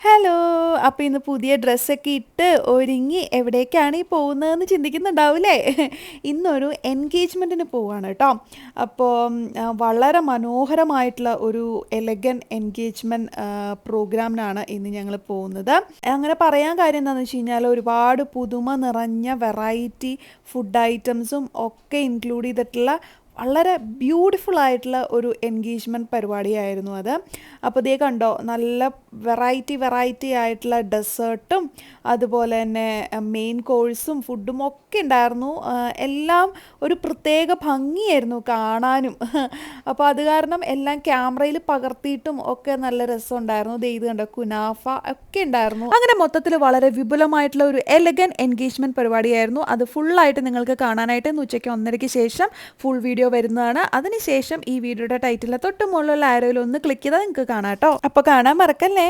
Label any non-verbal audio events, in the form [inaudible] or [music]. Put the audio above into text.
Hello അപ്പോൾ ഇന്ന് പുതിയ ഡ്രസ്സൊക്കെ ഇട്ട് ഒരുങ്ങി എവിടേക്കാണ് ഈ പോകുന്നതെന്ന് ചിന്തിക്കുന്നുണ്ടാവില്ലേ ഇന്നൊരു എൻഗേജ്മെന്റിന് പോവാണ് കേട്ടോ അപ്പോൾ വളരെ മനോഹരമായിട്ടുള്ള ഒരു എലഗൻ എൻഗേജ്മെന്റ് പ്രോഗ്രാമിനാണ് ഇന്ന് ഞങ്ങൾ പോകുന്നത്. അങ്ങനെ പറയാൻ കാര്യം എന്താണെന്ന് വെച്ച് കഴിഞ്ഞാൽ ഒരുപാട് പുതുമ നിറഞ്ഞ വെറൈറ്റി ഫുഡ് ഐറ്റംസും ഒക്കെ ഇൻക്ലൂഡ് ചെയ്തിട്ടുള്ള വളരെ ബ്യൂട്ടിഫുൾ ആയിട്ടുള്ള ഒരു എൻഗേജ്മെന്റ് പരിപാടിയായിരുന്നു അത്. അപ്പോൾ ഇതേ കണ്ടോ നല്ല വെറൈറ്റി വെറൈറ്റി ആയിട്ടുള്ള ഡെസേർട്ടും അതുപോലെ തന്നെ മെയിൻ കോഴ്സും ഫുഡും ഒക്കെ ഉണ്ടായിരുന്നു. എല്ലാം ഒരു പ്രത്യേക ഭംഗിയായിരുന്നു കാണാനും. [laughs] അപ്പോൾ അത് കാരണം എല്ലാം ക്യാമറയിൽ പകർത്തിയിട്ടും ഒക്കെ നല്ല രസമുണ്ടായിരുന്നു ഇത് കണ്ടോ കുനാഫ ഒക്കെ ഉണ്ടായിരുന്നു. അങ്ങനെ മൊത്തത്തിൽ വളരെ വിപുലമായിട്ടുള്ള ഒരു എലഗൻ എൻഗേജ്മെന്റ് പരിപാടിയായിരുന്നു. അത് ഫുള്ളായിട്ട് നിങ്ങൾക്ക് കാണാനായിട്ട് ഉച്ചയ്ക്ക് ഒന്നരയ്ക്ക് ശേഷം ഫുൾ വീഡിയോ വരുന്നതാണ്. അതിനുശേഷം ഈ വീഡിയോയുടെ ടൈറ്റിലെ തൊട്ട് മുകളിലുള്ള ആരോയിൽ ഒന്ന് ക്ലിക്ക് ചെയ്താൽ നിങ്ങൾക്ക് കാണാം കേട്ടോ. അപ്പോൾ കാണാൻ മറക്കല്ലേ?